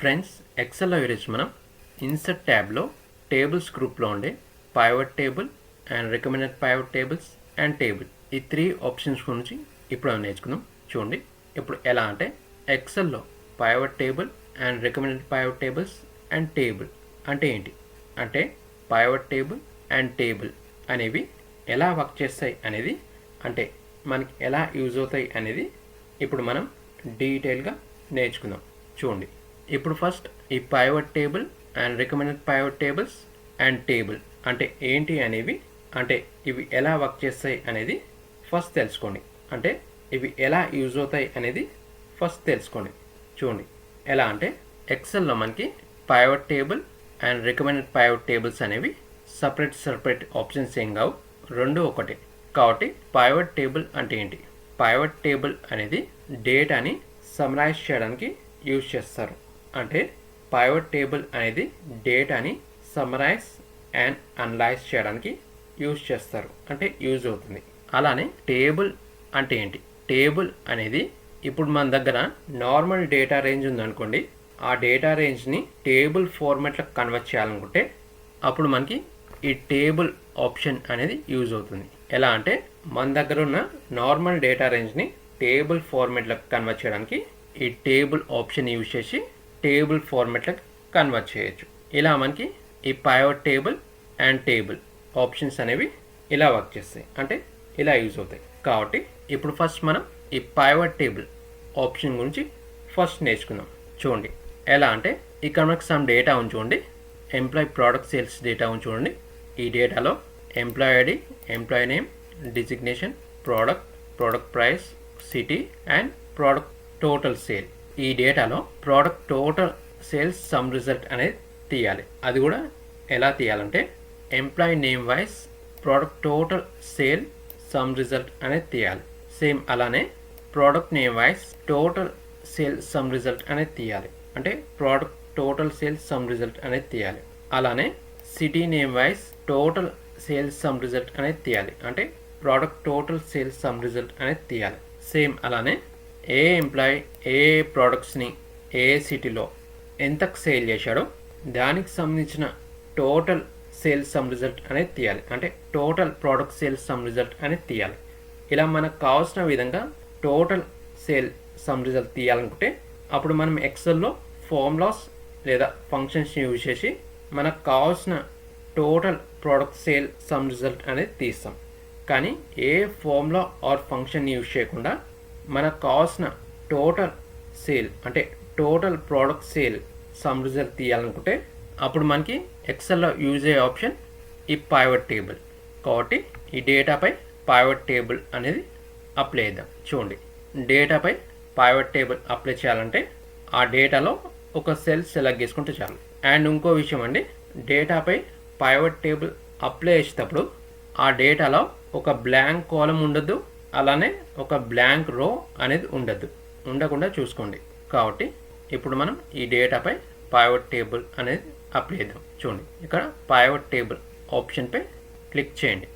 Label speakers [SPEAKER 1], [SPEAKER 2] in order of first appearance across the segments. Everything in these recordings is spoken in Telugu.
[SPEAKER 1] ఫ్రెండ్స్ ఎక్సెల్లో ఈరోజు మనం ఇన్సర్ట్ ట్యాబ్లో టేబుల్స్ గ్రూప్లో ఉండే pivot table and recommended pivot tables and table ఈ త్రీ ఆప్షన్స్ గురించి ఇప్పుడు నేర్చుకుందాం. చూడండి ఇప్పుడు ఎలా అంటే ఎక్సెల్లో pivot table and recommended pivot tables and table అంటే ఏంటి? అంటే పైవట్ టేబుల్ అండ్ టేబుల్ అనేవి ఎలా వర్క్ చేస్తాయి అనేది అంటే మనకి ఎలా యూజ్ అవుతాయి అనేది ఇప్పుడు మనం డీటెయిల్గా నేర్చుకుందాం. చూడండి. ఇప్పుడు ఫస్ట్ ఈ pivot table and recommended pivot tables and table అంటే ఏంటి అనేవి అంటే ఇవి ఎలా వర్క్ చేస్తాయి అనేది ఫస్ట్ తెలుసుకోండి. అంటే ఇవి ఎలా యూజ్ అవుతాయి అనేది ఫస్ట్ తెలుసుకోండి. చూడండి. ఎలా అంటే ఎక్సెల్లో మనకి pivot table and recommended pivot tables అనేవి సపరేట్ సపరేట్ ఆప్షన్స్ ఏం కావు. రెండు ఒకటే. కాబట్టి పైవట్ టేబుల్ అంటే ఏంటి? పైవట్ టేబుల్ అనేది డేటాని సమరైజ్ చేయడానికి యూజ్ చేస్తారు. అంటే పైవట్ టేబుల్ అనేది డేటాని సమరైజ్ అండ్ అనలైజ్ చేయడానికి యూజ్ చేస్తారు. అంటే యూజ్ అవుతుంది. అలానే టేబుల్ అంటే ఏంటి? టేబుల్ అనేది ఇప్పుడు మన దగ్గర నార్మల్ డేటా రేంజ్ ఉందనుకోండి. ఆ డేటా రేంజ్ని టేబుల్ ఫార్మాట్లో కన్వర్ట్ చేయాలనుకుంటే అప్పుడు మనకి ఈ టేబుల్ ఆప్షన్ అనేది యూజ్ అవుతుంది. ఎలా అంటే మన దగ్గర ఉన్న నార్మల్ డేటా రేంజ్ని టేబుల్ ఫార్మాట్లకు కన్వర్ట్ చేయడానికి ఈ టేబుల్ ఆప్షన్ యూజ్ చేసి టేబుల్ ఫార్మెట్లకు కన్వర్ట్ చేయొచ్చు. ఇలా మనకి ఈ pivot table and table options అనేవి ఇలా వర్క్ చేస్తాయి. అంటే ఇలా యూజ్ అవుతాయి. కాబట్టి ఇప్పుడు ఫస్ట్ మనం ఈ పైవట్ టేబుల్ ఆప్షన్ గురించి ఫస్ట్ నేర్చుకుందాం. చూడండి. ఎలా అంటే ఇక్కడ మనకు సమ్ డేటా ఉంది చూడండి. ఎంప్లాయ్ ప్రోడక్ట్ సేల్స్ డేటా ఉంది చూడండి. ఈ డేటాలో employee ID employee name designation product product price city and product total sale ఈ డేటాలో product total sales sum result అనేది తీయాలి. అది కూడా ఎలా తీయాలంటే employee name wise product total sale sum result అనేది తీయాలి. సేమ్ అలానే product name wise total sale sum result అనేది తీయాలి. అంటే product total sales sum result అనేది తీయాలి. అలానే city name wise total sales sum result అనేది తీయాలి. అంటే product total sales sum result అనేది తీయాలి. సేమ్ అలానే ఏ ఎంప్లాయ్ ఏ ప్రోడక్ట్స్ని ఏ సిటీలో ఎంతకు సేల్ చేశాడో దానికి సంబంధించిన టోటల్ సేల్స్ సమ్ రిజల్ట్ అనేది తీయాలి. అంటే total product sales sum result అనేది తీయాలి. ఇలా మనకు కావాల్సిన విధంగా టోటల్ సేల్ సమ్ రిజల్ట్ తీయాలనుకుంటే అప్పుడు మనం ఎక్సెల్లో ఫార్ములాస్ లేదా ఫంక్షన్స్ని యూజ్ చేసి మనకు కావాల్సిన total product sale sum result అనేది తీస్తాం. కానీ ఏ ఫార్ములా ఆర్ ఫంక్షన్ యూజ్ చేయకుండా మనకు కావాల్సిన టోటల్ సేల్ అంటే total product sale sum result తీయాలనుకుంటే అప్పుడు మనకి ఎక్సెల్లో యూజ్ అయ్యే ఆప్షన్ ఈ పైవట్ టేబుల్ కాబట్టి ఈ డేటాపై పైవట్ టేబుల్ అనేది అప్లై చేద్దాం. చూడండి డేటాపై పైవట్ టేబుల్ అప్లై చేయాలంటే ఆ డేటాలో ఒక సెల్ సెలెక్ట్ చేసుకుంటే చాలు. అండ్ ఇంకో విషయం అండి డేటాపై పైవట్ టేబుల్ అప్లై చేసేటప్పుడు ఆ డేటాలో ఒక బ్లాంక్ కాలం ఉండద్దు అలానే ఒక బ్లాంక్ రో అనేది ఉండద్దు ఉండకుండా చూసుకోండి. కాబట్టి ఇప్పుడు మనం ఈ డేటాపై పైవట్ టేబుల్ అనేది అప్లై చేద్దాం. చూడండి. ఇక్కడ పైవట్ టేబుల్ ఆప్షన్పై క్లిక్ చేయండి.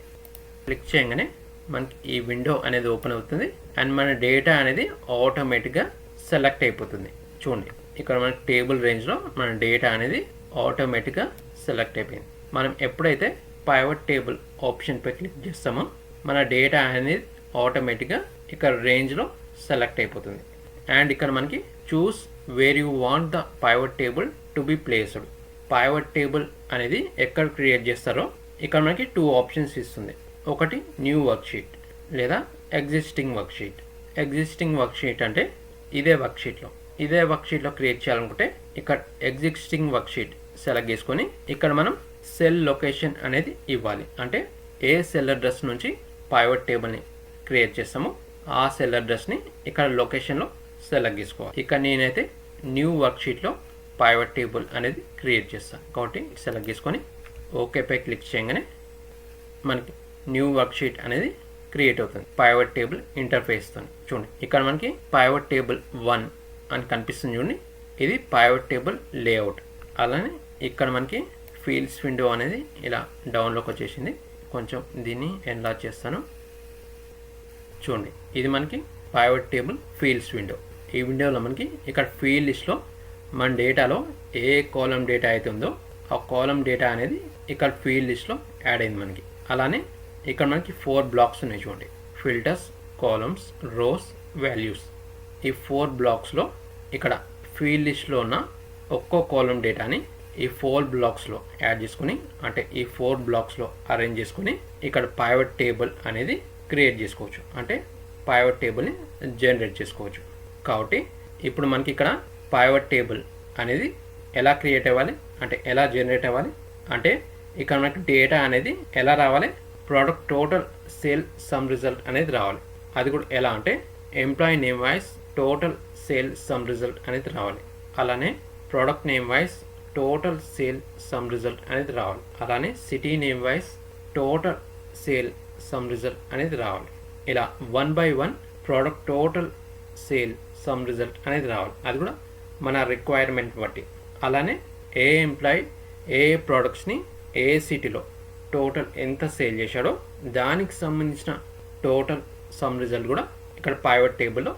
[SPEAKER 1] క్లిక్ చేయగానే మనకి ఈ విండో అనేది ఓపెన్ అవుతుంది అండ్ మన డేటా అనేది ఆటోమేటిక్గా సెలెక్ట్ అయిపోతుంది. చూడండి. ఇక్కడ మన టేబుల్ రేంజ్లో మన డేటా అనేది ఆటోమేటిక్గా సెలెక్ట్ అయిపోయింది. మనం ఎప్పుడైతే పైవట్ టేబుల్ ఆప్షన్పై క్లిక్ చేస్తామో మన డేటా అనేది ఆటోమేటిక్గా ఇక్కడ రేంజ్లో సెలెక్ట్ అయిపోతుంది. అండ్ ఇక్కడ మనకి choose where you want the pivot table to be placed pivot table అనేది ఎక్కడ క్రియేట్ చేస్తారో ఇక్కడ మనకి టూ ఆప్షన్స్ ఇస్తుంది. ఒకటి న్యూ వర్క్షీట్ లేదా ఎగ్జిస్టింగ్ వర్క్షీట్ ఎగ్జిస్టింగ్ వర్క్షీట్ అంటే ఇదే వర్క్షీట్లో ఇదే వర్క్షీట్లో క్రియేట్ చేయాలనుకుంటే ఇక్కడ ఎగ్జిస్టింగ్ వర్క్షీట్ సెలెక్ట్ చేసుకొని ఇక్కడ మనం సెల్ లొకేషన్ అనేది ఇవ్వాలి. అంటే ఏ సెల్ అడ్రస్ నుంచి పైవట్ టేబుల్ని క్రియేట్ చేస్తామో. ఆ సెల్ అడ్రస్ని ఇక్కడ లొకేషన్లో సెలెక్ట్ చేసుకోవాలి. ఇక్కడ నేనైతే న్యూ వర్క్షీట్లో పైవట్ టేబుల్ అనేది క్రియేట్ చేస్తాను. కాబట్టి సెలెక్ట్ చేసుకొని ఓకేపై క్లిక్ చేయగానే మనకి న్యూ వర్క్షీట్ అనేది క్రియేట్ అవుతుంది. పైవట్ టేబుల్ ఇంటర్ఫేస్తో చూడండి ఇక్కడ మనకి పైవట్ టేబుల్ వన్ అని కనిపిస్తుంది చూడండి. ఇది పైవట్ టేబుల్ లేఅవుట్ అలానే ఇక్కడ మనకి ఫీల్డ్స్ విండో అనేది ఇలా డౌన్లోకి వచ్చేసింది. కొంచెం దీన్ని ఎన్లార్జ్ చేస్తాను. చూడండి. ఇది మనకి పైవట్ టేబుల్ ఫీల్డ్స్ విండో ఈ విండోలో మనకి ఇక్కడ ఫీల్డ్ లిస్ట్లో మన డేటాలో ఏ కాలం డేటా అయితే ఉందో ఆ కాలం డేటా అనేది ఇక్కడ ఫీల్డ్ లిస్ట్లో యాడ్ అయింది మనకి. అలానే ఇక్కడ మనకి ఫోర్ బ్లాక్స్ ఉన్నాయి చూడండి. ఫిల్టర్స్ కాలమ్స్ రోస్ వాల్యూస్ ఈ ఫోర్ బ్లాక్స్లో ఇక్కడ ఫీల్డ్ లిస్ట్లో ఉన్న ఒక్కో కాలం డేటాని ఈ ఫోర్ బ్లాక్స్లో యాడ్ చేసుకుని అంటే ఈ ఫోర్ బ్లాక్స్లో అరేంజ్ చేసుకుని ఇక్కడ పైవట్ టేబుల్ అనేది క్రియేట్ చేసుకోవచ్చు. అంటే పైవట్ టేబుల్ని జనరేట్ చేసుకోవచ్చు. కాబట్టి ఇప్పుడు మనకి ఇక్కడ పైవట్ టేబుల్ అనేది ఎలా క్రియేట్ అవ్వాలి? అంటే ఎలా జనరేట్ అవ్వాలి? అంటే ఇక్కడ మనకి డేటా అనేది ఎలా రావాలి? Product total sale sum result అనేది రావాలి. అది కూడా ఎలా అంటే employee name wise total sale sum result అనేది రావాలి. అలానే product name wise total sale sum result అనేది రావాలి. అలానే city name wise total sale sum result అనేది రావాలి. ఇలా one by one product total sale sum result అనేది రావాలి. అది కూడా మన రిక్వైర్మెంట్ బట్టి. అలానే ఏ ఎంప్లాయీ ఏ ప్రోడక్ట్స్ని ఏ సిటీలో టోటల్ ఎంత సేల్ చేశాడో దానికి సంబంధించిన టోటల్ సమ్ రిజల్ట్ కూడా ఇక్కడ పైవట్ టేబుల్లో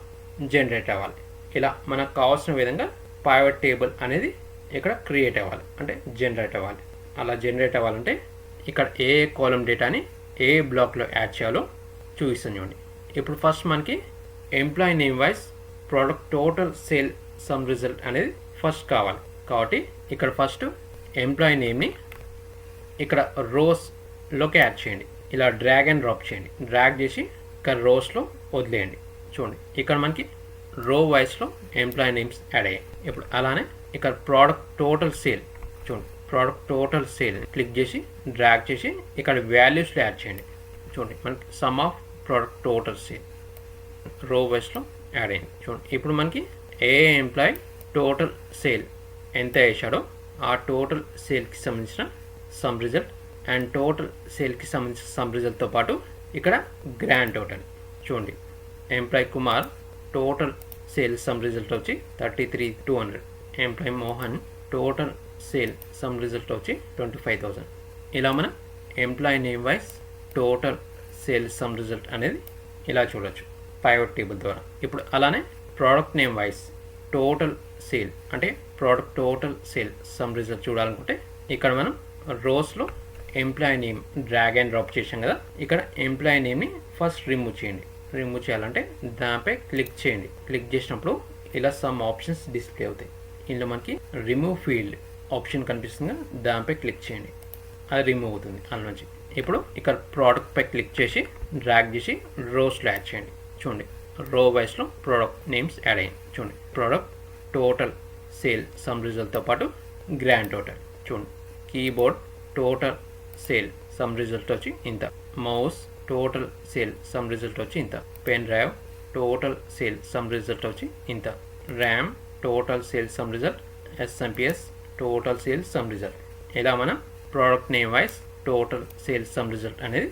[SPEAKER 1] జనరేట్ అవ్వాలి. ఇలా మనకు కావాల్సిన విధంగా పైవట్ టేబుల్ అనేది ఇక్కడ క్రియేట్ అవ్వాలి. అంటే జనరేట్ అవ్వాలి. అలా జనరేట్ అవ్వాలంటే ఇక్కడ ఏ కాలం డేటాని ఏ బ్లాక్లో యాడ్ చేయాలో చూపిస్తాను చూడండి. ఇప్పుడు ఫస్ట్ మనకి employee name wise product total sale sum result అనేది ఫస్ట్ కావాలి. కాబట్టి ఇక్కడ ఫస్ట్ ఎంప్లాయీ నేమ్ని ఇక్కడ రోస్లోకి యాడ్ చేయండి. ఇలా డ్రాగ్ అండ్ డ్రాప్ చేయండి. డ్రాగ్ చేసి ఇక్కడ రోస్లో వదిలేయండి. చూడండి. ఇక్కడ మనకి రో వైస్లో ఎంప్లాయీ నేమ్స్ యాడ్ అయ్యాయి. ఇప్పుడు అలానే ఇక్కడ ప్రోడక్ట్ టోటల్ సేల్ చూడండి. ప్రోడక్ట్ టోటల్ సేల్ క్లిక్ చేసి డ్రాగ్ చేసి ఇక్కడ వాల్యూస్లో యాడ్ చేయండి. చూడండి మనకి sum of product total sale row వైస్లో add అయింది. చూడండి ఇప్పుడు మనకి ఏ ఎంప్లాయ్ టోటల్ సేల్ ఎంత వేసాడో ఆ టోటల్ సేల్కి సంబంధించిన సమ్ రిజల్ట్ అండ్ టోటల్ సేల్కి సంబంధించిన సమ్ రిజల్ట్తో పాటు ఇక్కడ గ్రాండ్ టోటల్ చూడండి employee Kumar total sale sum result వచ్చి thirty three two hundred employee Mohan total sale sum result వచ్చి ట్వంటీ ఫైవ్ థౌజండ్ ఇలా మనం employee name wise total sale sum result అనేది ఇలా చూడొచ్చు. పైవట్ టేబుల్ ద్వారా. ఇప్పుడు అలానే product name wise total sale అంటే product total sale sum result చూడాలనుకుంటే ఇక్కడ మనం రోస్లో employee name drag and drop చేసాం కదా. ఇక్కడ ఎంప్లాయీ నేమ్ని ఫస్ట్ రిమూవ్ చేయండి. రిమూవ్ చేయాలంటే దానిపై క్లిక్ చేయండి. క్లిక్ చేసినప్పుడు ఇలా సమ్ ఆప్షన్స్ డిస్ప్లే అవుతాయి. ఇందులో మనకి రిమూవ్ ఫీల్డ్ ఆప్షన్ కనిపిస్తుంది. దానిపై క్లిక్ చేయండి. అది రిమూవ్ అవుతుంది. అందులో నుంచి. ఇప్పుడు ఇక్కడ ప్రోడక్ట్ పై క్లిక్ చేసి డ్రాగ్ చేసి రోస్లో యాడ్ చేయండి. చూడండి. రో వైస్లో ప్రోడక్ట్ నేమ్స్ యాడ్ అయ్యింది చూడండి. ప్రోడక్ట్ టోటల్ సేల్ సమ్ రిజల్ట్తో పాటు గ్రాండ్ టోటల్ చూడండి. Keyboard total sale sum result వచ్చి ఇంత. Mouse total sale sum result వచ్చి ఇంత. Pen drive total sale sum result వచ్చి ఇంత. RAM total sale sum result SMPS total sale sum result ఇలా మనం product name wise total sale sum result అనేది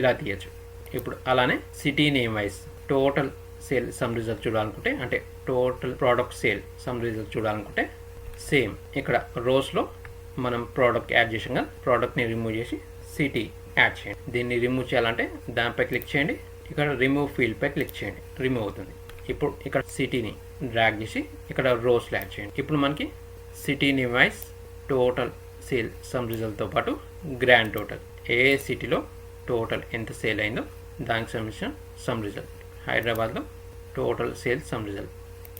[SPEAKER 1] ఇలా తీయచ్చు. ఇప్పుడు అలానే city name wise total sale sum result చూడాలనుకుంటే అంటే total product sale sum result చూడాలనుకుంటే సేమ్ ఇక్కడ రోస్లో మనం ప్రోడక్ట్ యాడ్ చేసాం కదా ప్రోడక్ట్ని రిమూవ్ చేసి సిటీ యాడ్ చేయండి. దీన్ని రిమూవ్ చేయాలంటే దానిపై క్లిక్ చేయండి. ఇక్కడ రిమూవ్ ఫీల్డ్పై క్లిక్ చేయండి. రిమూవ్ అవుతుంది. ఇప్పుడు ఇక్కడ సిటీని డ్రాగ్ చేసి ఇక్కడ రోస్లో యాడ్ చేయండి. ఇప్పుడు మనకి సిటీని వైజ్ టోటల్ సేల్ సమ్ రిజల్ట్తో పాటు గ్రాండ్ టోటల్ ఏ సిటీలో టోటల్ ఎంత సేల్ అయిందో దానికి సంబంధించిన సమ్ రిజల్ట్ హైదరాబాద్లో టోటల్ సేల్ సమ్ రిజల్ట్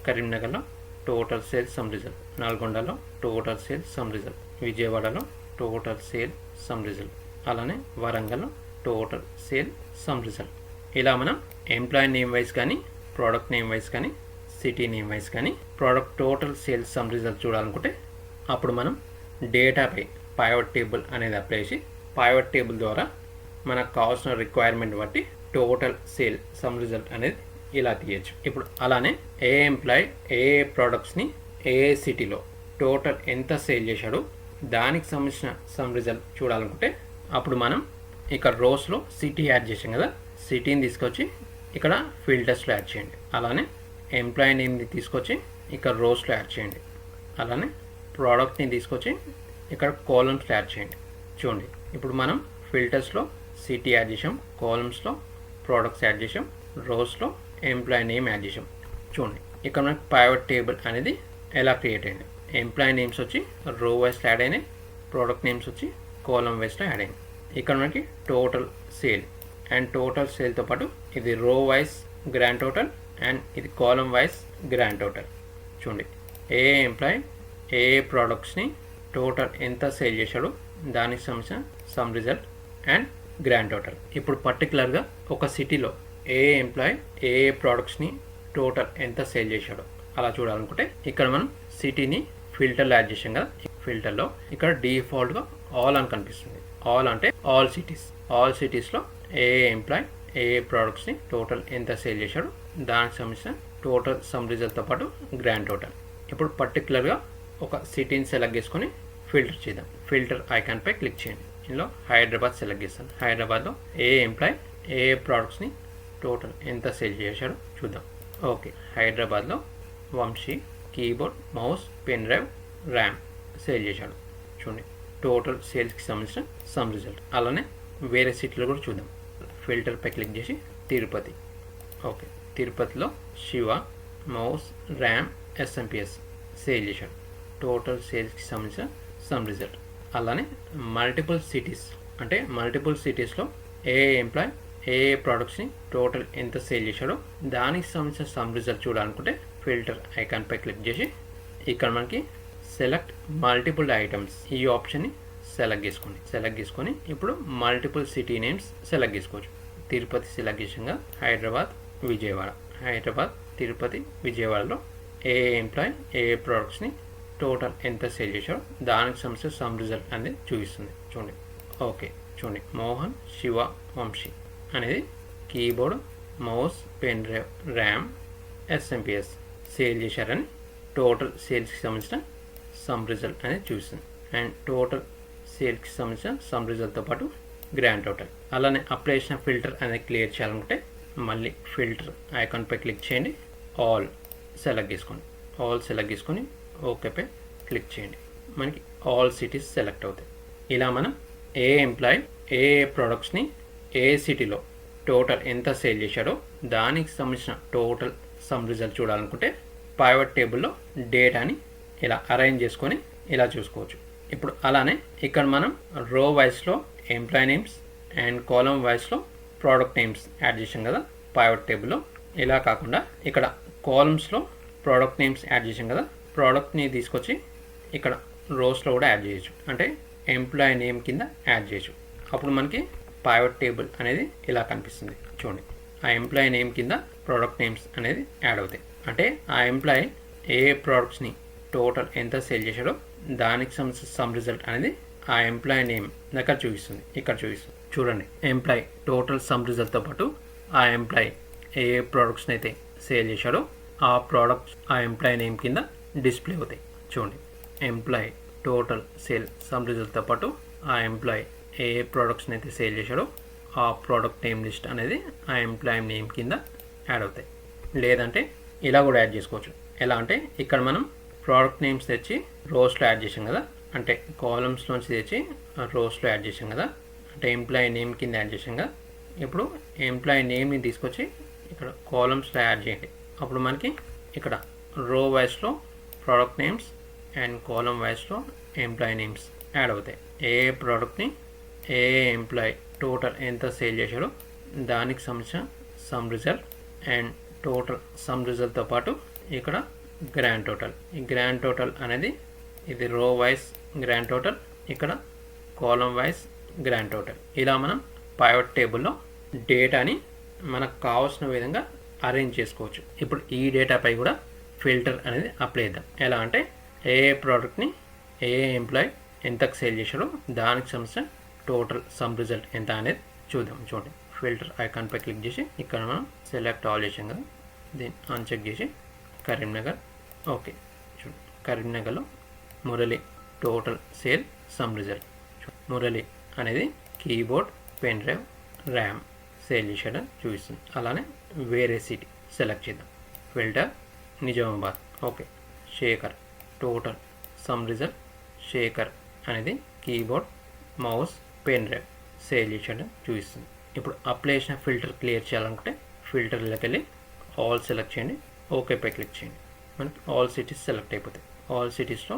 [SPEAKER 1] కరీంనగర్లో టోటల్ సేల్ సమ్ రిజల్ట్ నల్గొండలో టోటల్ సేల్ సమ్ రిజల్ట్ విజయవాడలో టోటల్ సేల్ సమ్ రిజల్ట్ అలానే వరంగల్లో టోటల్ సేల్ సమ్ రిజల్ట్ ఇలా మనం ఎంప్లాయీ నేమ్ వైజ్ కానీ ప్రోడక్ట్ నేమ్ వైజ్ కానీ సిటీ నేమ్ వైజ్ కానీ product total sales sum result చూడాలనుకుంటే అప్పుడు మనం డేటాపై పైవట్ టేబుల్ అనేది అప్లై చేసి పైవట్ టేబుల్ ద్వారా మనకు కావాల్సిన రిక్వైర్మెంట్ బట్టి టోటల్ సేల్ సమ్ రిజల్ట్ అనేది ఇలా తీయచ్చు. ఇప్పుడు అలానే ఏ ఎంప్లాయ్ ఏ ప్రోడక్ట్స్ని ఏ ఏ సిటీలో టోటల్ ఎంత సేల్ చేశాడో దానికి సంబంధించిన సమ్ రిజల్ట్ చూడాలనుకుంటే అప్పుడు మనం ఇక్కడ రోస్లో సిటీ యాడ్ చేసాం కదా సిటీని తీసుకొచ్చి ఇక్కడ ఫిల్టర్స్లో యాడ్ చేయండి. అలానే ఎంప్లాయీ నేమ్ని తీసుకొచ్చి ఇక్కడ రోస్లో యాడ్ చేయండి. అలానే ప్రోడక్ట్ని తీసుకొచ్చి ఇక్కడ కాలమ్స్ యాడ్ చేయండి. చూడండి ఇప్పుడు మనం ఫిల్టర్స్లో సిటీ యాడ్ చేసాం కాలమ్స్లో ప్రోడక్ట్స్ యాడ్ చేసాం రోస్లో ఎంప్లాయీ నేమ్ యాడ్ చేసాం చూడండి ఇక్కడ మనకి ప్రైవేట్ టేబుల్ అనేది ఎలా క్రియేట్ అయింది? ఎంప్లాయీ నేమ్స్ వచ్చి రో వైస్లో యాడ్ అయినాయి ప్రోడక్ట్ నేమ్స్ వచ్చి కోలం వైస్లో యాడ్ అయినాయి. ఇక్కడ మనకి టోటల్ సేల్ అండ్ టోటల్ సేల్తో పాటు ఇది రో వైస్ గ్రాండ్ టోటల్ అండ్ ఇది కాలం వైస్ గ్రాండ్ టోటల్ చూడండి. ఏ ఎంప్లాయ్ ఏ ప్రోడక్ట్స్ని టోటల్ ఎంత సేల్ చేశాడో దానికి సంబంధించిన sum result and grand total ఇప్పుడు పర్టికులర్గా ఒక సిటీలో ఏ ఎంప్లాయ్ ఏ ప్రోడక్ట్స్ని టోటల్ ఎంత సేల్ చేశాడో అలా చూడాలనుకుంటే ఇక్కడ మనం సిటీని ఫిల్టర్లో యాడ్ చేసాం కదా ఫిల్టర్లో ఇక్కడ డిఫాల్ట్గా ఆల్ అని కనిపిస్తుంది. ఆల్ అంటే ఆల్ సిటీస్ ఆల్ సిటీస్లో ఏ ఎంప్లాయ్ ఏ ప్రోడక్ట్స్ని టోటల్ ఎంత సేల్ చేశాడో దానికి సంబంధించిన టోటల్ సమ్ రిజల్ట్తో పాటు గ్రాండ్ టోటల్. ఇప్పుడు పర్టికులర్గా ఒక సిటీని సెలెక్ట్ చేసుకొని ఫిల్టర్ చేద్దాం. ఫిల్టర్ ఐకాన్పై క్లిక్ చేయండి. ఇందులో హైదరాబాద్ సెలెక్ట్ చేస్తాను. హైదరాబాద్లో ఏ ఎంప్లాయ్ ఏ ప్రోడక్ట్స్ని టోటల్ ఎంత సేల్ చేశాడో చూద్దాం. ఓకే. హైదరాబాద్లో Vamshi keyboard mouse pen drive RAM sale చేశాడు. చూడండి. టోటల్ సేల్స్కి సంబంధించిన సమ్ రిజల్ట్. అలానే వేరే సిటీలో కూడా చూద్దాం. ఫిల్టర్పై క్లిక్ చేసి తిరుపతి. ఓకే. తిరుపతిలో Shiva mouse RAM SMPS sale చేశాడు. టోటల్ సేల్స్కి సంబంధించిన సమ్ రిజల్ట్. అలానే మల్టిపుల్ సిటీస్ అంటే మల్టిపుల్ సిటీస్లో ఏ ఎంప్లాయ్ ఏ ప్రోడక్ట్స్ని టోటల్ ఎంత సేల్ చేశాడో దానికి సంబంధించిన సమ్ రిజల్ట్ చూడాలనుకుంటే ఫిల్టర్ ఐకాన్పై క్లిక్ చేసి ఇక్కడ మనకి సెలెక్ట్ మల్టిపుల్ ఐటమ్స్ ఈ ఆప్షన్ని సెలెక్ట్ చేసుకోండి సెలెక్ట్ చేసుకొని ఇప్పుడు మల్టిపుల్ సిటీ నేమ్స్ సెలెక్ట్ చేసుకోవచ్చు. తిరుపతి సెలెక్ట్ చేసాక హైదరాబాద్ విజయవాడ హైదరాబాద్ తిరుపతి విజయవాడలో ఏ ఎంప్లాయ్ ఏ ప్రోడక్ట్స్ని టోటల్ ఎంత సేల్ చేశారో దానికి సంబంధించిన సమ్ రిజల్ట్ అనేది చూపిస్తుంది. చూడండి. ఓకే చూడండి. మోహన్ శివ వంశీ అనేది keyboard mouse pen drive RAM SMPS sale చేశారని టోటల్ సేల్స్కి సంబంధించిన సమ్ రిజల్ట్ అనేది చూస్తుంది అండ్ టోటల్ సేల్స్కి సంబంధించిన సమ్ రిజల్ట్తో పాటు గ్రాండ్ టోటల్. అలానే అప్లై చేసిన ఫిల్టర్ అనేది క్లియర్ చేయాలనుకుంటే మళ్ళీ ఫిల్టర్ ఐకాన్పై క్లిక్ చేయండి. ఆల్ సెలెక్ట్ చేసుకోండి. ఆల్ సెలెక్ట్ చేసుకొని ఓకేపై క్లిక్ చేయండి. మనకి ఆల్ సిటీస్ సెలెక్ట్ అవుతాయి. ఇలా మనం ఏ ఎంప్లాయ్ ఏ ప్రోడక్ట్స్ని ఏ సిటీలో టోటల్ ఎంత సేల్ చేశాడో దానికి సంబంధించిన టోటల్ సమ్ రిజల్ట్ చూడాలనుకుంటే ప్రైవేట్ టేబుల్లో డేటాని ఇలా అరేంజ్ చేసుకొని ఇలా చూసుకోవచ్చు. ఇప్పుడు అలానే ఇక్కడ మనం రో వైస్లో ఎంప్లాయ్ నేమ్స్ అండ్ కాలం వైస్లో ప్రోడక్ట్ నేమ్స్ యాడ్ చేసాం కదా పైవట్ టేబుల్లో ఇలా కాకుండా ఇక్కడ కాలమ్స్లో ప్రోడక్ట్ నేమ్స్ యాడ్ చేసాం కదా ప్రోడక్ట్ని తీసుకొచ్చి ఇక్కడ రోస్లో కూడా యాడ్ చేయొచ్చు. అంటే ఎంప్లాయీ నేమ్ కింద యాడ్ చేయొచ్చు. అప్పుడు మనకి పైవట్ టేబుల్ అనేది ఇలా కనిపిస్తుంది. చూడండి. ఆ ఎంప్లాయీ నేమ్ కింద ప్రోడక్ట్ నేమ్స్ అనేది యాడ్ అవుతాయి. అంటే ఆ ఎంప్లాయీ ఏ ప్రోడక్ట్స్ని టోటల్ ఎంత సేల్ చేశాడో దానికి సంబంధించిన సమ్ రిజల్ట్ అనేది ఆ ఎంప్లాయీ నేమ్ ఇక్కడ చూపిస్తుంది ఇక్కడ చూపిస్తుంది చూడండి ఎంప్లాయ్ టోటల్ సమ్ రిజల్ట్తో పాటు ఆ ఎంప్లాయ్ ఏ ప్రోడక్ట్స్ని అయితే సేల్ చేశాడో ఆ ప్రోడక్ట్స్ ఆ ఎంప్లాయ్ నేమ్ కింద డిస్ప్లే అవుతాయి. చూడండి ఎంప్లాయ్ టోటల్ సేల్ సమ్ రిజల్ట్తో పాటు ఆ ఎంప్లాయ్ ఏ ప్రోడక్ట్స్ని అయితే సేల్ చేశాడో ఆ ప్రోడక్ట్ నేమ్ లిస్ట్ అనేది ఆ ఎంప్లాయ్ నేమ్ కింద యాడ్ అవుతాయి. లేదంటే ఇలా కూడా యాడ్ చేసుకోవచ్చు. ఎలా అంటే ఇక్కడ మనం ప్రోడక్ట్ నేమ్స్ తెచ్చి రోస్లో యాడ్ చేసాం కదా అంటే కాలమ్స్లోంచి తెచ్చి రోస్లో యాడ్ చేసాం కదా. అంటే ఎంప్లాయీ నేమ్ కింద యాడ్ చేసాం కదా. ఇప్పుడు ఎంప్లాయీ నేమ్ని తీసుకొచ్చి ఇక్కడ కాలమ్స్లో యాడ్ చేయండి. అప్పుడు మనకి ఇక్కడ రో వైస్లో ప్రోడక్ట్ నేమ్స్ అండ్ కాలం వైస్లో ఎంప్లాయీ నేమ్స్ యాడ్ అవుతాయి. ఏ ప్రోడక్ట్ని ఏ ఎంప్లాయీ టోటల్ ఎంత సేల్ చేశాడో దానికి సంబంధించిన sum result and total sum రిజల్ట్తో పాటు ఇక్కడ గ్రాండ్ టోటల్ ఈ గ్రాండ్ టోటల్ అనేది ఇది రో వైస్ గ్రాండ్ టోటల్ ఇక్కడ కాలం వైజ్ గ్రాండ్ టోటల్ ఇలా మనం పైవట్ టేబుల్లో డేటాని మనకు కావాల్సిన విధంగా అరేంజ్ చేసుకోవచ్చు. ఇప్పుడు ఈ డేటాపై కూడా ఫిల్టర్ అనేది అప్లై చేద్దాం. ఎలా అంటే ఏ ప్రోడక్ట్ని ఏ ఎంప్లాయ్ ఎంతకు సేల్ చేశాడో దానికి సంబంధించిన టోటల్ సమ్ రిజల్ట్ ఎంత అనేది చూద్దాం. చూడండి ఫిల్టర్ ఐకాన్పై క్లిక్ చేసి ఇక్కడ మనం సెలెక్ట్ ఆల్ చేసాం కదా. దీన్ని అన్చెక్ చేసి కరీంనగర్ ఓకే చూడండి కరీంనగర్లో Murali total sale sum result Murali అనేది keyboard pen drive RAM sale చేసేయడం చూపిస్తుంది. అలానే వేరే సిటీ సెలెక్ట్ చేద్దాం. Filter Nizamabad. Okay Shekhar total sum result Shekhar అనేది keyboard mouse pen drive sale చేసేయడం చూపిస్తుంది. ఇప్పుడు అప్లై చేసిన ఫిల్టర్ క్లియర్ చేయాలనుకుంటే ఫిల్టర్లోకి వెళ్ళి ఆల్ సెలెక్ట్ చేయండి. ఓకేపై క్లిక్ చేయండి. మనకి ఆల్ సిటీస్ సెలెక్ట్ అయిపోతాయి. ఆల్ సిటీస్లో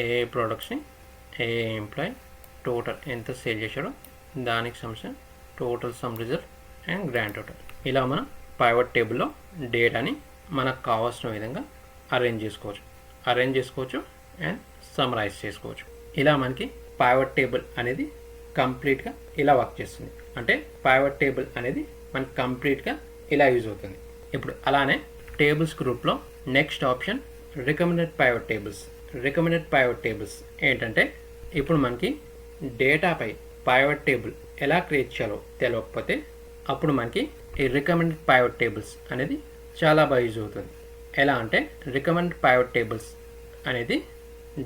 [SPEAKER 1] ఏ ఏ ప్రోడక్ట్స్ని ఏ ఏ ఎంప్లాయ్ టోటల్ ఎంత సేల్ చేశాడో దానికి సంబంధించిన total sum result and grand total ఇలా మనం పైవట్ టేబుల్లో డేటాని మనకు కావాల్సిన విధంగా అరేంజ్ చేసుకోవచ్చు. అరేంజ్ చేసుకోవచ్చు అండ్ సమరైజ్ చేసుకోవచ్చు. ఇలా మనకి పైవట్ టేబుల్ అనేది కంప్లీట్గా ఇలా వర్క్ చేస్తుంది. అంటే పైవట్ టేబుల్ అనేది మనకి కంప్లీట్గా ఇలా యూజ్ అవుతుంది. ఇప్పుడు అలానే టేబుల్స్ గ్రూప్లో next option recommended pivot tables recommended pivot tables ఏంటంటే ఇప్పుడు మనకి డేటాపై పైవట్ టేబుల్ ఎలా క్రియేట్ చేయాలో తెలియకపోతే అప్పుడు మనకి ఈ రికమెండెడ్ పైవట్ టేబుల్స్ అనేది చాలా బాగా యూజ్ అవుతుంది. ఎలా అంటే రికమెండ్ పైవట్ టేబుల్స్ అనేది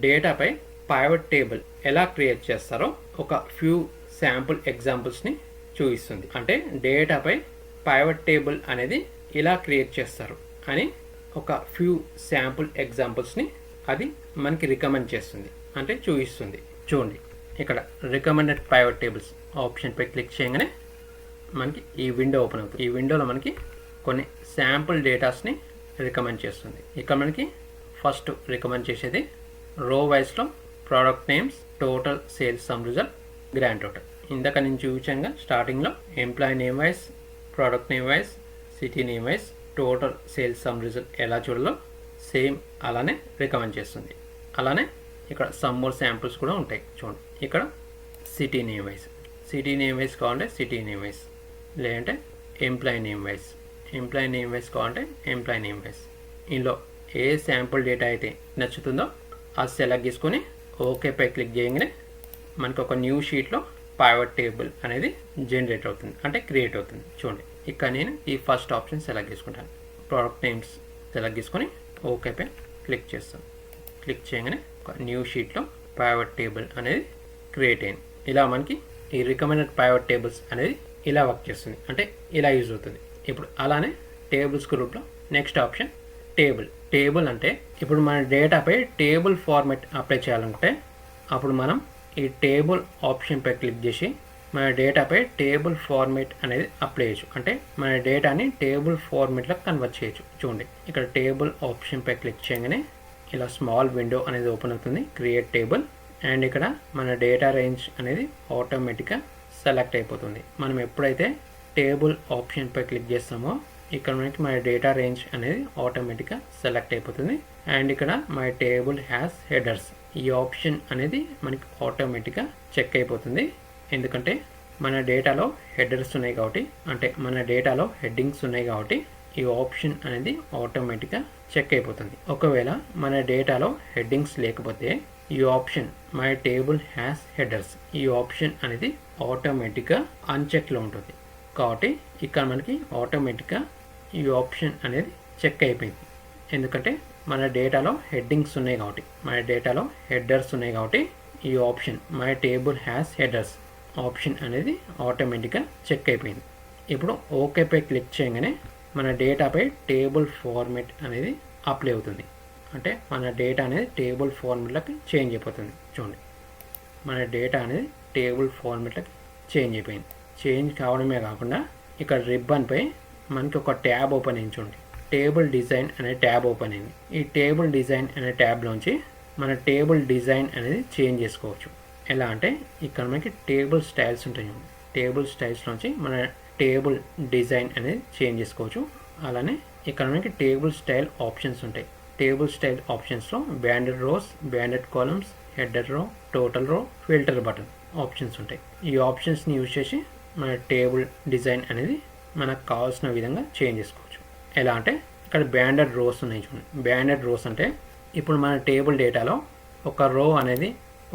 [SPEAKER 1] డేటాపై పైవట్ టేబుల్ ఎలా క్రియేట్ చేస్తారో ఒక ఫ్యూ శాంపుల్ ఎగ్జాంపుల్స్ని చూపిస్తుంది. అంటే డేటాపై పైవట్ టేబుల్ అనేది ఇలా క్రియేట్ చేస్తారు అని ఒక ఫ్యూ శాంపుల్ ఎగ్జాంపుల్స్ని అది మనకి రికమెండ్ చేస్తుంది. అంటే చూపిస్తుంది. చూడండి. ఇక్కడ రికమెండెడ్ ప్రైవేట్ టేబుల్స్ ఆప్షన్పై క్లిక్ చేయగానే మనకి ఈ విండో ఓపెన్ అవుతుంది. ఈ విండోలో మనకి కొన్ని శాంపుల్ డేటాస్ని రికమెండ్ చేస్తుంది. ఇక్కడ మనకి ఫస్ట్ రికమెండ్ చేసేది row వైస్లో product names total sales sum result grand total ఇందాక నేను చూపించాగా స్టార్టింగ్లో employee name wise product name wise city name wise total sales sum result ఎలా చూడాలో సేమ్ అలానే రికమెండ్ చేస్తుంది. అలానే ఇక్కడ సమ్ మోర్ శాంపుల్స్ కూడా ఉంటాయి. చూడండి ఇక్కడ city name wise city name wise కావాలంటే సిటీ నేమ్ వైస్ లేదంటే employee name wise employee name wise కావాలంటే ఎంప్లాయ్ నేమ్ వైస్ ఇందులో ఏ శాంపుల్ డేటా అయితే నచ్చుతుందో అది సెలెక్ట్ చేసుకొని ఓకేపై క్లిక్ చేయగానే మనకు ఒక న్యూ షీట్లో పైవట్ టేబుల్ అనేది జనరేట్ అవుతుంది. అంటే క్రియేట్ అవుతుంది. చూడండి ఇక్కడ నేను ఈ ఫస్ట్ ఆప్షన్ సెలెక్ట్ చేసుకుంటాను. ప్రోడక్ట్ నేమ్స్ సెలెక్ట్ చేసుకొని ఓకేపై క్లిక్ చేస్తాం క్లిక్ చేయగానే ఒక న్యూ షీట్లో ప్రైవేట్ టేబుల్ అనేది క్రియేట్ అయింది. ఇలా మనకి ఈ రికమెండెడ్ ప్రైవేట్ టేబుల్స్ అనేది ఇలా వర్క్ చేస్తుంది. అంటే ఇలా యూజ్ అవుతుంది. ఇప్పుడు అలానే టేబుల్స్ గ్రూప్లో నెక్స్ట్ ఆప్షన్ టేబుల్ టేబుల్ అంటే ఇప్పుడు మన డేటాపై టేబుల్ ఫార్మెట్ అప్లై చేయాలనుకుంటే అప్పుడు మనం ఈ టేబుల్ ఆప్షన్పై క్లిక్ చేసి మన డేటాపై టేబుల్ ఫార్మేట్ అనేది అప్లై చేయొచ్చు. అంటే మన డేటాని టేబుల్ ఫార్మేట్లోకి కన్వర్ట్ చేయొచ్చు. చూడండి ఇక్కడ టేబుల్ ఆప్షన్పై క్లిక్ చేయగానే ఇలా స్మాల్ విండో అనేది ఓపెన్ అవుతుంది. Create table. అండ్ ఇక్కడ మన డేటా రేంజ్ అనేది ఆటోమేటిక్గా సెలెక్ట్ అయిపోతుంది. మనం ఎప్పుడైతే టేబుల్ ఆప్షన్పై క్లిక్ చేస్తామో ఇక్కడ మనకి మన డేటా రేంజ్ అనేది ఆటోమేటిక్గా సెలెక్ట్ అయిపోతుంది. అండ్ ఇక్కడ మై టేబుల్ హ్యాస్ హెడర్స్. ఈ ఆప్షన్ అనేది మనకి ఆటోమేటిక్గా చెక్ అయిపోతుంది. ఎందుకంటే మన డేటాలో హెడర్స్ ఉన్నాయి కాబట్టి అంటే మన డేటాలో హెడ్డింగ్స్ ఉన్నాయి కాబట్టి ఈ ఆప్షన్ అనేది ఆటోమేటిక్గా చెక్ అయిపోతుంది. ఒకవేళ మన డేటాలో హెడ్డింగ్స్ లేకపోతే ఈ option my table has headers ఈ ఆప్షన్ అనేది ఆటోమేటిక్గా అన్చెక్లో ఉంటుంది. కాబట్టి ఇక్కడ మనకి ఆటోమేటిక్గా ఈ ఆప్షన్ అనేది చెక్ అయిపోయింది. ఎందుకంటే మన డేటాలో హెడ్డింగ్స్ ఉన్నాయి కాబట్టి మన డేటాలో హెడర్స్ ఉన్నాయి కాబట్టి ఈ option my table has headers option అనేది ఆటోమేటిక్గా చెక్ అయిపోయింది. ఇప్పుడు ఓకేపై క్లిక్ చేయగానే మన డేటాపై టేబుల్ ఫార్మేట్ అనేది అప్లై అవుతుంది. అంటే మన డేటా అనేది టేబుల్ ఫార్మేట్లకి చేంజ్ అయిపోతుంది. చూడండి. మన డేటా అనేది టేబుల్ ఫార్మేట్లకి చేంజ్ అయిపోయింది. చేంజ్ కావడమే కాకుండా ఇక్కడ రిబ్బన్పై మనకి ఒక ట్యాబ్ ఓపెన్ అయింది చూడండి. టేబుల్ డిజైన్ అనే ట్యాబ్ ఓపెన్ అయింది. ఈ టేబుల్ డిజైన్ అనే ట్యాబ్లోంచి మన టేబుల్ డిజైన్ అనేది చేంజ్ చేసుకోవచ్చు. ఎలా అంటే ఇక్కడ మనకి టేబుల్ స్టైల్స్ ఉంటాయి. టేబుల్ టేబుల్ స్టైల్స్లోంచి మన టేబుల్ డిజైన్ అనేది చేంజ్ చేసుకోవచ్చు. అలానే ఇక్కడ మనకి టేబుల్ స్టైల్ ఆప్షన్స్ ఉంటాయి. టేబుల్ స్టైల్ ఆప్షన్స్లో banded rows banded columns header row total row filter button options ఉంటాయి. ఈ ఆప్షన్స్ని యూజ్ చేసి మన టేబుల్ డిజైన్ అనేది మనకు కావాల్సిన విధంగా చేంజ్ చేసుకోవచ్చు. ఎలా అంటే ఇక్కడ బ్యాండెడ్ రోస్ ఉన్నాయి చూడండి. బ్యాండెడ్ రోస్ అంటే ఇప్పుడు మన టేబుల్ డేటాలో ఒక రో అనేది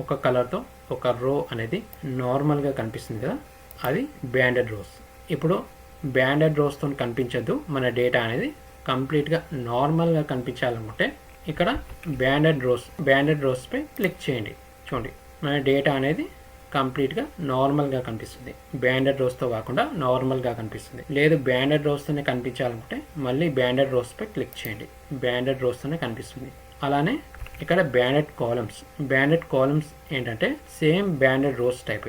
[SPEAKER 1] ఒక కలర్తో ఒక రో అనేది నార్మల్గా కనిపిస్తుంది కదా అది బ్యాండెడ్ రోస్. ఇప్పుడు బ్యాండెడ్ రోస్తో కనిపించద్దు మన డేటా అనేది కంప్లీట్గా నార్మల్గా కనిపించాలనుకుంటే ఇక్కడ బ్యాండెడ్ రోస్ బ్యాండెడ్ రోస్పై క్లిక్ చేయండి. చూడండి మన డేటా అనేది కంప్లీట్గా నార్మల్గా కనిపిస్తుంది. బ్యాండెడ్ రోస్తో కాకుండా నార్మల్గా కనిపిస్తుంది. లేదు బ్యాండెడ్ రోస్తోనే కనిపించాలనుకుంటే మళ్ళీ బ్యాండెడ్ రోస్పై క్లిక్ చేయండి. బ్యాండెడ్ రోస్తోనే కనిపిస్తుంది. అలానే ఇక్కడ బ్యాండెడ్ కాలమ్స్. బ్యాండెడ్ కాలమ్స్ ఏంటంటే సేమ్ బ్యాండెడ్ రోస్ టైప్.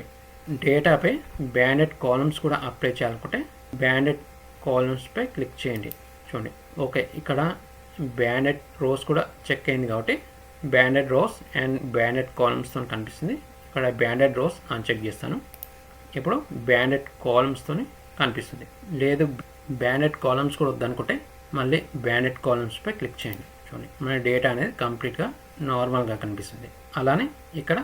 [SPEAKER 1] డేటాపై బ్యాండెడ్ కాలమ్స్ కూడా అప్లై చేయాలనుకుంటే బ్యాండెడ్ కాలమ్స్పై క్లిక్ చేయండి. చూడండి. ఓకే ఇక్కడ బ్యాండెడ్ రోస్ కూడా చెక్ అయింది కాబట్టి బ్యాండెడ్ రోస్ అండ్ బ్యాండెడ్ కాలమ్స్తో కనిపిస్తుంది. ఇక్కడ బ్యాండెడ్ రోస్ అని చెక్ చేస్తాను. ఇప్పుడు బ్యాండెడ్ కాలమ్స్తో కనిపిస్తుంది. లేదు బ్యాండెడ్ కాలమ్స్ కూడా వద్దనుకుంటే మళ్ళీ బ్యాండెడ్ కాలమ్స్పై క్లిక్ చేయండి. చూడండి. మన డేటా అనేది కంప్లీట్గా నార్మల్గా కనిపిస్తుంది. అలానే ఇక్కడ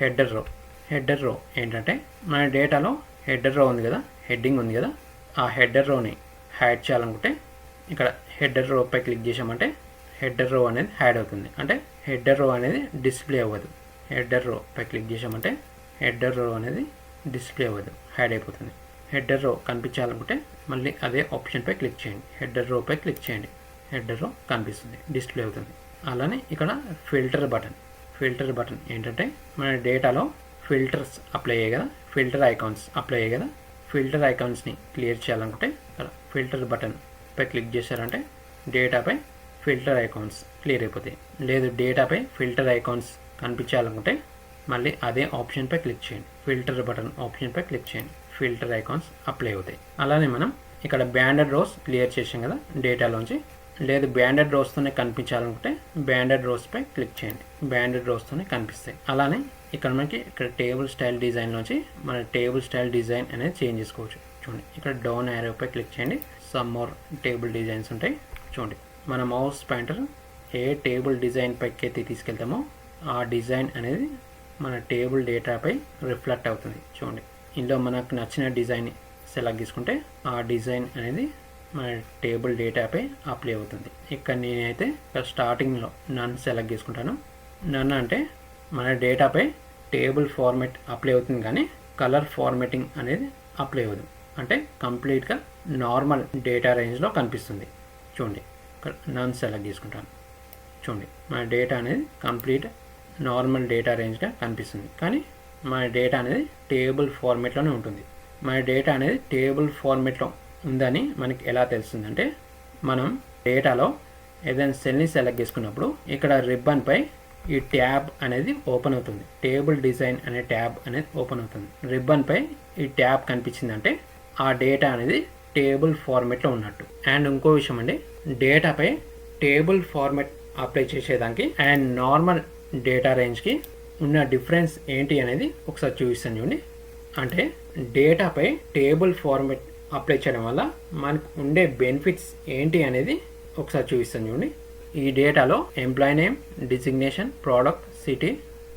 [SPEAKER 1] హెడ్డర్ రో హెడ్డర్ రో ఏంటంటే మన డేటాలో హెడ్డర్ రో ఉంది కదా హెడ్డింగ్ ఉంది కదా ఆ హెడ్డర్ రోని హ్యాడ్ చేయాలనుకుంటే ఇక్కడ హెడర్ రోపై క్లిక్ చేసామంటే హెడ్డర్ రో అనేది హ్యాడ్ అవుతుంది. అంటే హెడ్డర్ రో అనేది డిస్ప్లే అవ్వదు. హెడర్ రో పై క్లిక్ చేసామంటే హెడర్ రో అనేది డిస్ప్లే అవ్వదు హ్యాడ్ అయిపోతుంది. హెడ్డర్ రో కనిపించాలనుకుంటే మళ్ళీ అదే ఆప్షన్పై క్లిక్ చేయండి. హెడ్డర్ రోపై క్లిక్ చేయండి. హెడ్డర్లో కనిపిస్తుంది డిస్ప్లే అవుతుంది. అలానే ఇక్కడ ఫిల్టర్ బటన్. ఫిల్టర్ బటన్ ఏంటంటే మన డేటాలో ఫిల్టర్స్ అప్లై అయ్యాయి కదా ఫిల్టర్ ఐకాన్స్ అప్లై అయ్యాయి కదా ఫిల్టర్ ఐకాన్స్ని క్లియర్ చేయాలనుకుంటే ఇక్కడ ఫిల్టర్ బటన్ పై క్లిక్ చేశారంటే డేటాపై ఫిల్టర్ ఐకాన్స్ క్లియర్ అయిపోతాయి. లేదు డేటాపై ఫిల్టర్ ఐకాన్స్ కనిపించాలనుకుంటే మళ్ళీ అదే ఆప్షన్పై క్లిక్ చేయండి. ఫిల్టర్ బటన్ ఆప్షన్పై క్లిక్ చేయండి. ఫిల్టర్ ఐకాన్స్ అప్లై అవుతాయి. అలానే మనం ఇక్కడ బ్యాండెడ్ రోస్ క్లియర్ చేసాం కదా డేటాలోంచి. లేదు బ్యాండెడ్ రోస్తోనే కనిపించాలనుకుంటే బ్యాండెడ్ రోస్పై క్లిక్ చేయండి. బ్యాండెడ్ రోస్తోనే కనిపిస్తాయి. అలానే ఇక్కడ మనకి ఇక్కడ టేబుల్ స్టైల్ డిజైన్ నుంచి మన టేబుల్ స్టైల్ డిజైన్ అనేది చేంజ్ చేసుకోవచ్చు. చూడండి ఇక్కడ డౌన్ యారోపై క్లిక్ చేయండి. సమ్ మోర్ టేబుల్ డిజైన్స్ ఉంటాయి. చూడండి మన మౌస్ పాయింటర్ ఏ టేబుల్ డిజైన్ పైకి అయితే తీసుకెళ్తామో ఆ డిజైన్ అనేది మన టేబుల్ డేటాపై రిఫ్లెక్ట్ అవుతుంది. చూడండి ఇందులో మనకు నచ్చిన డిజైన్ సెలెక్ట్ చేసుకుంటే ఆ డిజైన్ అనేది మన టేబుల్ డేటాపై అప్లై అవుతుంది. ఇక్కడ నేనైతే స్టార్టింగ్లో నన్ సెలెక్ట్ చేసుకుంటాను. నన్ను అంటే మన డేటాపై టేబుల్ ఫార్మెట్ అప్లై అవుతుంది కానీ కలర్ ఫార్మేటింగ్ అనేది అప్లై అవ్వదు. అంటే కంప్లీట్గా నార్మల్ డేటా రేంజ్లో కనిపిస్తుంది. చూడండి. ఇక్కడ నన్ సెలెక్ట్ చేసుకుంటాను. చూడండి. మన డేటా అనేది కంప్లీట్ నార్మల్ డేటా రేంజ్గా కనిపిస్తుంది. కానీ మన డేటా అనేది టేబుల్ ఫార్మేట్లోనే ఉంటుంది. మన డేటా అనేది టేబుల్ ఫార్మేట్లో ఉందని మనకి ఎలా తెలుస్తుందంటే మనం డేటాలో ఏదైనా సెల్ని సెలెక్ట్ చేసుకున్నప్పుడు ఇక్కడ రిబ్బన్పై ఈ ట్యాబ్ అనేది ఓపెన్ అవుతుంది. టేబుల్ డిజైన్ అనే ట్యాబ్ అనేది ఓపెన్ అవుతుంది. రిబ్బన్పై ఈ ట్యాబ్ కనిపించిందంటే ఆ డేటా అనేది టేబుల్ ఫార్మెట్లో ఉన్నట్టు. అండ్ ఇంకో విషయం అండి డేటాపై టేబుల్ ఫార్మెట్ అప్లై చేసేదానికి అండ్ నార్మల్ డేటా రేంజ్కి ఉన్న డిఫరెన్స్ ఏంటి అనేది ఒకసారి చూపిస్తాను చూడండి. అంటే డేటాపై టేబుల్ ఫార్మెట్ అప్లై చేయడం వల్ల మనకు ఉండే బెనిఫిట్స్ ఏంటి అనేది ఒకసారి చూపిస్తాను చూడండి. ఈ డేటాలో employee name designation product city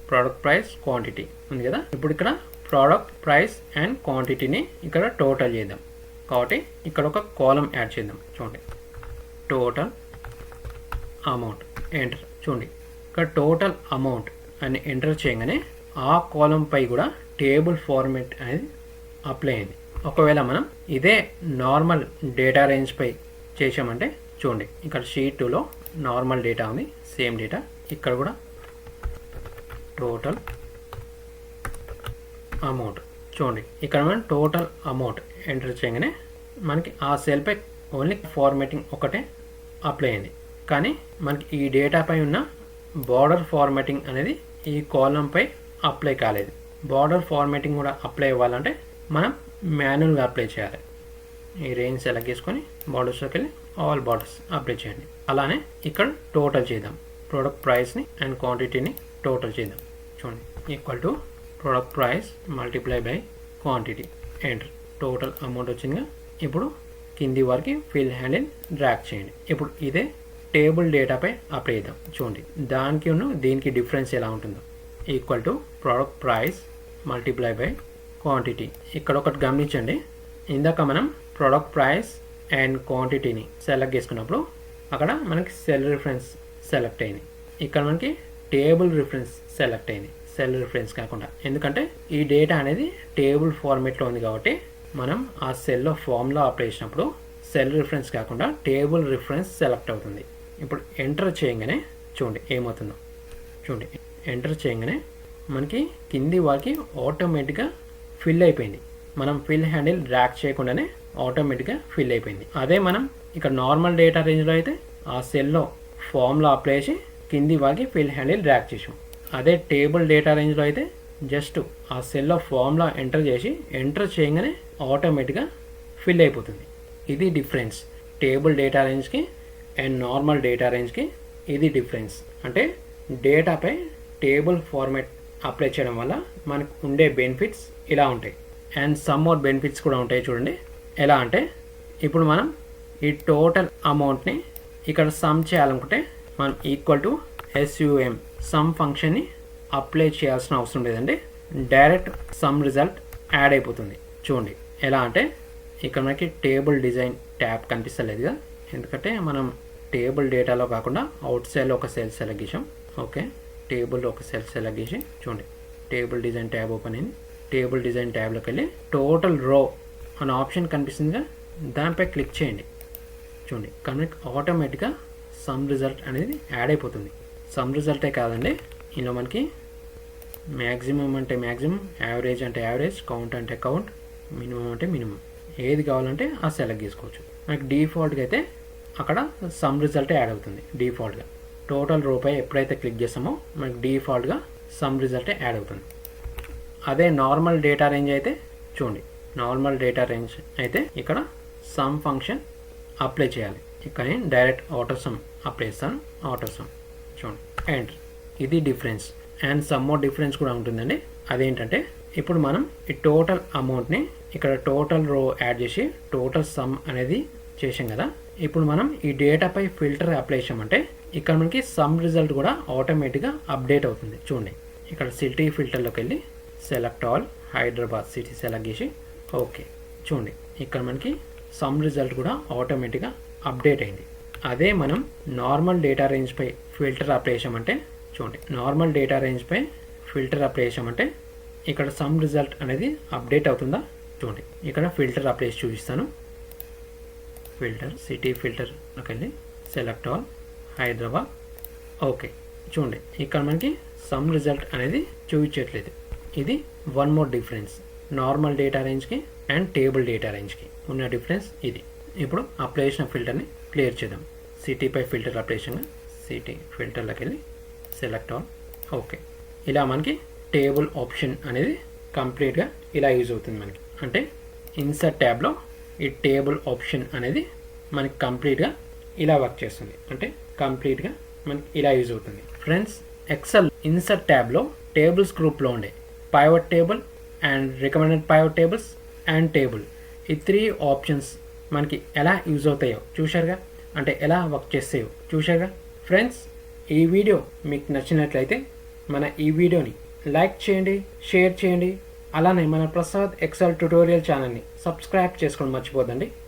[SPEAKER 1] product price quantity ఉంది కదా? ఇప్పుడు ఇక్కడ ప్రోడక్ట్ ప్రైస్ అండ్ క్వాంటిటీని ఇక్కడ టోటల్ చేద్దాం. కాబట్టి ఇక్కడ ఒక కాలం యాడ్ చేద్దాం. చూడండి. టోటల్ అమౌంట్ ఎంటర్ చూడండి. ఇక్కడ టోటల్ అమౌంట్ అని ఎంటర్ చేయగానే ఆ కాలం పై కూడా టేబుల్ ఫార్మేట్ అనేది అప్లై అయింది. ఒకవేళ మనం ఇదే నార్మల్ డేటా రేంజ్ పై చేసామంటే చూడండి ఇక్కడ షీట్ టూలో నార్మల్ డేటా ఉంది సేమ్ డేటా ఇక్కడ కూడా టోటల్ అమౌంట్ చూడండి ఇక్కడ మనం టోటల్ అమౌంట్ ఎంటర్ చేయగానే మనకి ఆ సెల్పై ఓన్లీ ఫార్మేటింగ్ ఒకటే అప్లై అయింది. కానీ మనకి ఈ డేటాపై ఉన్న బార్డర్ ఫార్మేటింగ్ అనేది ఈ కాలంపై అప్లై కాలేదు. బార్డర్ ఫార్మేటింగ్ కూడా అప్లై అవ్వాలంటే మనం మాన్యువల్గా అప్లై చేయాలి. ఈ రేంజ్ సెలెక్ట్ చేసుకొని బార్డర్స్లోకి వెళ్ళి ఆల్ బార్డర్స్ అప్లై చేయండి. అలానే ఇక్కడ టోటల్ చేద్దాం. ప్రోడక్ట్ ప్రైస్ని అండ్ క్వాంటిటీని టోటల్ చేద్దాం. చూడండి. Equal to product price multiply by quantity. Enter. Total amount వచ్చిందిగా. ఇప్పుడు కింది వరకు ఫిల్ హ్యాండిల్ డ్రాక్ చేయండి. ఇప్పుడు ఇదే టేబుల్ డేటాపై అప్లై చేద్దాం. చూడండి. దానికి ఉన్న దీనికి డిఫరెన్స్ ఎలా ఉంటుందో. Equal to product price multiply by quantity ఇక్కడ ఒకటి గమనించండి. ఇందాక మనం ప్రోడక్ట్ ప్రైస్ అండ్ క్వాంటిటీని సెలెక్ట్ చేసుకున్నప్పుడు అక్కడ మనకి సెల్ రిఫరెన్స్ సెలెక్ట్ అయింది. ఇక్కడ మనకి టేబుల్ రిఫరెన్స్ సెలెక్ట్ అయింది. సెల్ రిఫరెన్స్ కాకుండా. ఎందుకంటే ఈ డేటా అనేది టేబుల్ ఫార్మేట్లో ఉంది కాబట్టి మనం ఆ సెల్లో ఫామ్లో అప్లై చేసినప్పుడు సెల్ రిఫరెన్స్ కాకుండా టేబుల్ రిఫరెన్స్ సెలెక్ట్ అవుతుంది. ఇప్పుడు ఎంటర్ చేయగానే చూడండి ఏమవుతుందో. చూడండి. ఎంటర్ చేయగానే మనకి కింది వారికి ఆటోమేటిక్గా ఫిల్ అయిపోయింది. మనం ఫిల్ హ్యాండిల్ డ్రాక్ చేయకుండానే ఆటోమేటిక్గా ఫిల్ అయిపోయింది. అదే మనం ఇక్కడ నార్మల్ డేటా రేంజ్లో అయితే ఆ సెల్లో ఫామ్లో అప్లై చేసి కింది వాగి ఫిల్ హ్యాండిల్ డ్రాక్ చేసాం. అదే టేబుల్ డేటా రేంజ్లో అయితే జస్ట్ ఆ సెల్లో ఫామ్లో ఎంటర్ చేసి ఎంటర్ చేయగానే ఆటోమేటిక్గా ఫిల్ అయిపోతుంది. ఇది డిఫరెన్స్ టేబుల్ డేటా రేంజ్కి అండ్ నార్మల్ డేటా రేంజ్కి ఇది డిఫరెన్స్ అంటే డేటాపై టేబుల్ ఫార్మాట్ అప్లై చేయడం వల్ల మనకు ఉండే బెనిఫిట్స్ ఇలా ఉంటాయి. అండ్ సమ్ మోర్ బెనిఫిట్స్ కూడా ఉంటాయి చూడండి. ఎలా అంటే ఇప్పుడు మనం ఈ టోటల్ అమౌంట్ని ఇక్కడ సమ్ చేయాలనుకుంటే మనం equal to S U M sum ఫంక్షన్ని అప్లై చేయాల్సిన అవసరం లేదండి. డైరెక్ట్ సమ్ రిజల్ట్ యాడ్ అయిపోతుంది. చూడండి ఎలా అంటే ఇక్కడ మనకి టేబుల్ డిజైన్ ట్యాబ్ కనిపిస్తలేదు కదా. ఎందుకంటే మనం టేబుల్ డేటాలో కాకుండా అవుట్ సైడ్లో ఒక సెల్ సెలెక్ట్ చేసాం ఓకే టేబుల్లో ఒక సెల్ సెలెక్ట్ చేసి చూడండి. టేబుల్ డిజైన్ ట్యాబ్ ఓపెన్ అయింది. టేబుల్ డిజైన్ ట్యాబ్లోకి వెళ్ళి టోటల్ రో అనే ఆప్షన్ కనిపిస్తుందిగా. దానిపై క్లిక్ చేయండి. చూడండి. కనుక ఆటోమేటిక్గా సమ్ రిజల్ట్ అనేది యాడ్ అయిపోతుంది. సమ్ రిజల్టే కాదండి. ఇందులో మనకి మ్యాక్సిమం అంటే మ్యాక్సిమం యావరేజ్ అంటే యావరేజ్ కౌంట్ అంటే కౌంట్ మినిమం అంటే మినిమం. ఏది కావాలంటే ఆ సెలెక్ట్ చేసుకోవచ్చు. మనకి డిఫాల్ట్గా అయితే అక్కడ సమ్ రిజల్ట్ యాడ్ అవుతుంది. డిఫాల్ట్గా. టోటల్ రూపాయి ఎప్పుడైతే క్లిక్ చేస్తామో మనకి డిఫాల్ట్గా సమ్ రిజల్ట్ యాడ్ అవుతుంది. అదే నార్మల్ డేటా రేంజ్ అయితే చూడండి. నార్మల్ డేటా రేంజ్ అయితే ఇక్కడ సమ్ ఫంక్షన్ అప్లై చేయాలి. ఇక్కడ నేను డైరెక్ట్ ఆటో సమ్ అప్లై చేస్తాను. ఆటో సమ్ చూడండి. అండ్ ఇది difference. And some more difference కూడా ఉంటుందండి. అదేంటంటే ఇప్పుడు మనం ఈ టోటల్ అమౌంట్ని ఇక్కడ టోటల్ రో యాడ్ చేసి టోటల్ సమ్ అనేది చేసాం కదా. ఇప్పుడు మనం ఈ డేటాపై ఫిల్టర్ అప్లై చేసామంటే ఇక్కడ మనకి సమ్ రిజల్ట్ కూడా ఆటోమేటిక్గా అప్డేట్ అవుతుంది. చూడండి. ఇక్కడ సిటీ ఫిల్టర్లోకి వెళ్ళి select all Hyderabad city select చేసి ఓకే చూడండి. ఇక్కడ మనకి సమ్ రిజల్ట్ కూడా ఆటోమేటిక్గా అప్డేట్ అయింది. అదే మనం నార్మల్ డేటా రేంజ్పై ఫిల్టర్ అప్లై చేసామంటే చూడండి. నార్మల్ డేటా రేంజ్పై ఫిల్టర్ అప్లై చేసామంటే ఇక్కడ సమ్ రిజల్ట్ అనేది అప్డేట్ అవుతుందా? చూడండి. ఇక్కడ ఫిల్టర్ అప్లై చేసి చూపిస్తాను. ఫిల్టర్ సిటీ ఫిల్టర్లోకి వెళ్ళి సెలెక్ట్ ఆల్ హైదరాబాద్. ఓకే చూడండి ఇక్కడ మనకి సమ్ రిజల్ట్ అనేది చూపించట్లేదు. ఇది one more difference normal data రేంజ్కి అండ్ టేబుల్ డేటా రేంజ్కి ఉన్న డిఫరెన్స్ ఇది. ఇప్పుడు అప్లై చేసిన ఫిల్టర్ని క్లియర్ చేద్దాం. సిటీపై ఫిల్టర్ అప్లై సిటీ ఫిల్టర్లోకి వెళ్ళి సెలెక్ట్ ఆన్ ఓకే ఇలా మనకి టేబుల్ ఆప్షన్ అనేది కంప్లీట్గా ఇలా యూజ్ అవుతుంది మనకి. అంటే ఇన్సర్ట్ ట్యాబ్లో ఈ టేబుల్ ఆప్షన్ అనేది మనకి కంప్లీట్గా ఇలా వర్క్ చేస్తుంది. అంటే కంప్లీట్గా మనకి ఇలా యూజ్ అవుతుంది. ఫ్రెండ్స్ ఎక్సెల్ ఇన్సర్ట్ ట్యాబ్లో టేబుల్స్ గ్రూప్లో ఉండే pivot table and recommended pivot tables and table ఈ త్రీ ఆప్షన్స్ మనకి ఎలా యూజ్ అవుతాయో చూశారుగా? అంటే ఎలా వర్క్ చేస్తాయో చూశారుగా? ఫ్రెండ్స్ ఈ వీడియో మీకు నచ్చినట్లయితే మన ఈ వీడియోని లైక్ చేయండి షేర్ చేయండి. అలానే మన ప్రసాద్ ఎక్సెల్ ట్యుటోరియల్ ఛానల్ని సబ్స్క్రైబ్ చేసుకోవడం మర్చిపోదండి